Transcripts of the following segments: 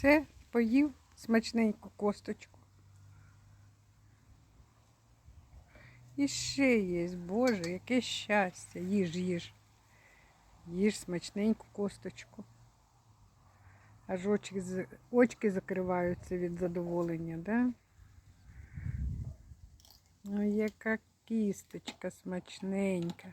Все, поїв смачненьку косточку. І ще є, Боже, яке щастя. Їж, їж. Їж смачненьку косточку. Аж очі, з- очки закриваються від задоволення, да? Ну, яка кісточка смачненька.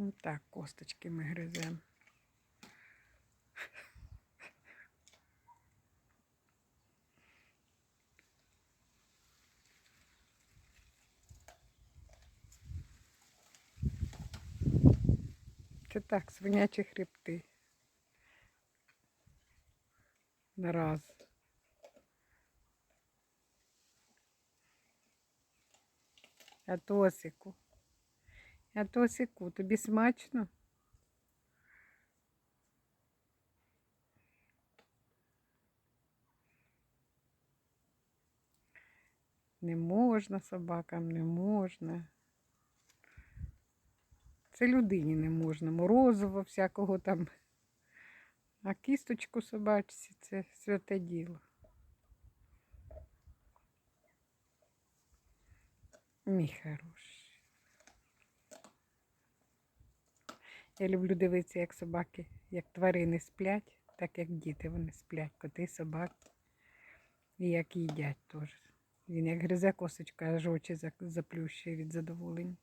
Ну так, косточки ми гриземо. Це так, свинячі хребти. Нараз. Атосику. Атосику, тобі смачно? Не можна собакам, не можна. Це людині не можна. Морозиво всякого там. А кісточку собачці це святе діло. Мій хороший. Я люблю дивитися, як собаки, як тварини сплять, так як діти вони сплять, коти, собаки. І як їдять теж. Він як гризе косочка, аж очі заплющує від задоволення.